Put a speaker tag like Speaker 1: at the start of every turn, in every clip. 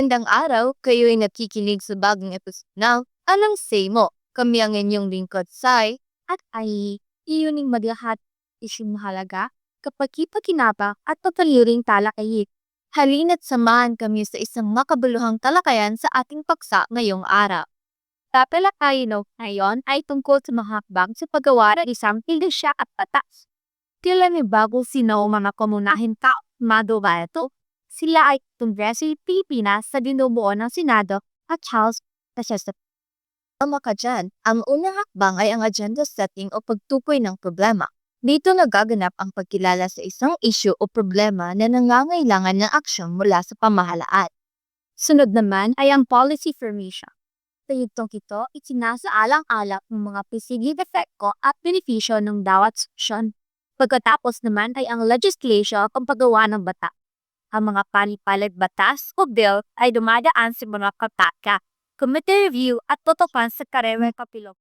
Speaker 1: Magandang araw, kayo ay nakikinig sa bagong episode ng Anong Say Mo? Kami ang inyong lingkod, Sai.
Speaker 2: at ay iyoning maglahat isyong mahalaga kapag kipakinabang at papaliring talakayit.
Speaker 1: Halina't samahan kami sa isang makabuluhang talakayan sa ating paksa ngayong araw.
Speaker 2: Tatalakayin no ngayon ay tungkol sa mga hakbang sa paggawa ng isang ilusya at batas. Tila ni bago sino ang mga komunahin tao, madoba ito. Sila ay Kongreso ng Pilipinas sa binubuo ng Senado at House Legislative.
Speaker 1: Tama ka dyan, ang unang hakbang ay ang agenda setting o pagtukoy ng problema. Dito nagaganap ang pagkilala sa isang issue o problema na nangangailangan ng aksyon mula sa pamahalaan.
Speaker 2: Sunod naman ay ang policy formation. Sa yugtong ito, isinasaalang-alak ng mga pisigid efekto at benepisyo ng bawat solusyon. Pagkatapos naman ay ang legislation o paggawa ng bata. Ang mga palipalag batas o bill ay dumadaan sa mga kataka, committee review at tutukan sa karere kapilog.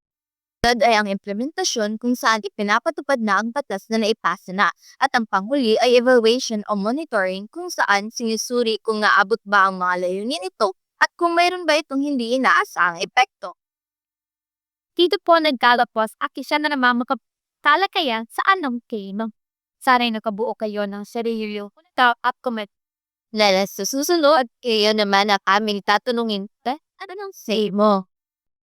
Speaker 1: Sunod ay ang implementasyon kung saan ipinapatupad na ang batas na naipasa na at ang panghuli ay evaluation o monitoring kung saan sinusuri kung naabot ba ang mga layunin ito at kung mayroon ba itong hindi inaasahang epekto.
Speaker 2: Dito po nagkalapos at isa na naman makatalakayan sa anong kino. Sana'y nakabuo kayo ng sarili at comment.
Speaker 1: Lala sa susunod, kayo naman ang aming tatanungin, "Eh, ano nang say mo?